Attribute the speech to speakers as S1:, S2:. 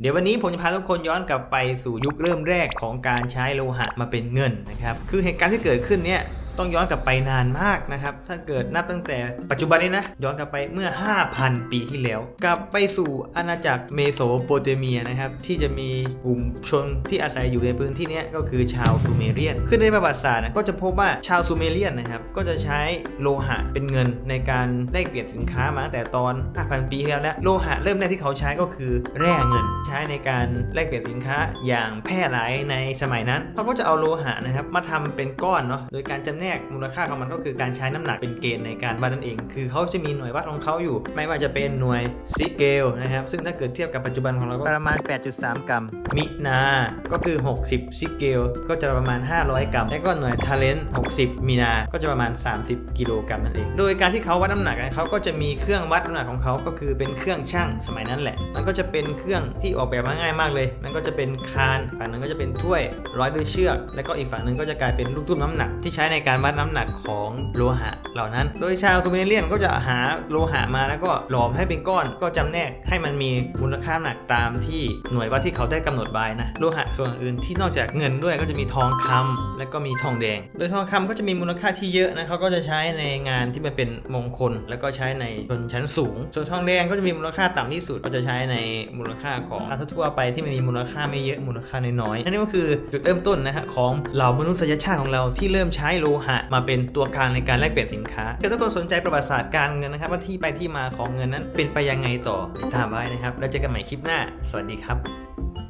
S1: เดี๋ยววันนี้ผมจะพาทุกคนย้อนกลับไปสู่ยุคเริ่มแรกของการใช้โลหะมาเป็นเงินนะครับ คือเหตุการณ์ที่เกิดขึ้นเนี่ย ต้องย้อนกลับไปนานมากนะครับ ถ้าเกิดนับตั้งแต่ปัจจุบันนี้นะ ย้อนกลับไปเมื่อ 5,000 ปีที่แล้ว กลับไปสู่อาณาจักรเมโสโปเตเมียนะครับ ที่จะมีกลุ่มชนที่อาศัยอยู่ในพื้นที่นี้ก็คือชาวซูเมเรียน ขึ้นในประวัติศาสตร์นะก็จะพบว่าชาวซูเมเรียนนะครับ ก็จะใช้โลหะเป็นเงินในการแลกเปลี่ยนสินค้ามาตั้งแต่ตอน 5,000 ปีที่แล้วและโลหะเริ่มแรกที่เขาใช้ก็คือแร่เงิน ใช้ในการแลกเปลี่ยนสินค้าอย่างแพร่หลายในสมัยนั้นเขาก็จะเอาโลหะนะครับมาทำเป็นก้อนเนาะโดยการจำแนกมูลค่าของมันก็คือการใช้น้ำหนักเป็นเกณฑ์ในการวัดนั่นเอง คือเขาจะมีหน่วยวัดของเขาอยู่ ไม่ว่าจะเป็นหน่วยซิเกลนะครับซึ่งถ้าเกิดเทียบกับปัจจุบันของเราก็ประมาณ 8.3 กรัม มินาก็คือ 60ซิเกลก็จะประมาณ 500 กรัม และก็หน่วยทาเลนต์60 มีนา ก็จะประมาณ 30 กิโลกรัมนั่นเอง โดยการที่เขาวัดน้ำหนักนะเขาก็จะมีเครื่องวัดน้ำหนักของเขาก็คือเป็นเครื่องช่างสมัยนั้นแหละ มันก็จะเป็นเครื่องที่ออกแบบมาง่ายมากเลย มันก็จะเป็นคานฝั่งหนึงก็จะเป็นถ้วยร้อยด้วยเชือก แล้วก็อีกฝั่งหนึ่งก็จะกลายเป็นลูกตุ้มน้ำหนักที่ใช้ในการวัดน้ำหนักของโลหะเหล่านั้น โดยชาวซูเมเรียนก็จะหาโลหะมาแล้วก็หลอมให้เป็นก้อนก็จำแนกให้มันมีมูลค่าหนักตามที่หน่วยวัดที่เขาได้กำหนดไว้นะโลหะส่วนอื่นที่นอกจากเงินด้วยก็จะมีทองคำและก็มีทองแดง โดยทองคำก็จะมีมูลค่าที่เยอะนะเขาก็จะใช้ในงานที่มันเป็นมงคล แล้วก็ใช้ในชนชั้นสูง ส่วนทองแดงก็จะมีมูลค่าต่ำที่สุดก็จะใช้ในมูลค่าของอาทั่วไปที่มันมีมูลค่าไม่เยอะมูลค่าน้อยๆนั่นก็คือจุดเริ่มต้นนะฮะของเหล่ามนุษยชาติของเราที่เริ่มใช้โลหะ มาเป็นตัวกลางในการแลกเปลี่ยนสินค้าถ้าทุกคนสนใจประวัติศาสตร์การเงินนะครับว่าที่ไปที่มาของเงินนั้นเป็นไปยังไงต่อติดตามไว้นะครับ แล้วเจอกันใหม่คลิปหน้า สวัสดีครับ